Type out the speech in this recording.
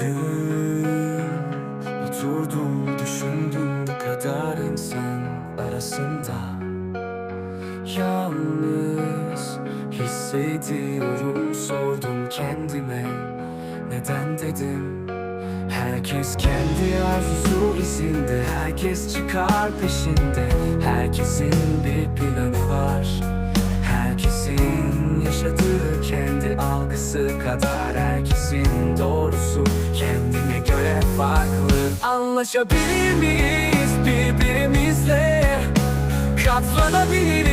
Dün oturdum düşündüm kadar insan arasında. Yalnız hissediyorum sordum kendime. Neden dedim? Herkes kendi arzusu izinde Herkes çıkar peşinde. Herkesin bir planı var. Herkesin yaşadığı kendi algısı kadar Herkesin farklı. Anlaşabilir miyiz birbirimizle? Katlanabiliriz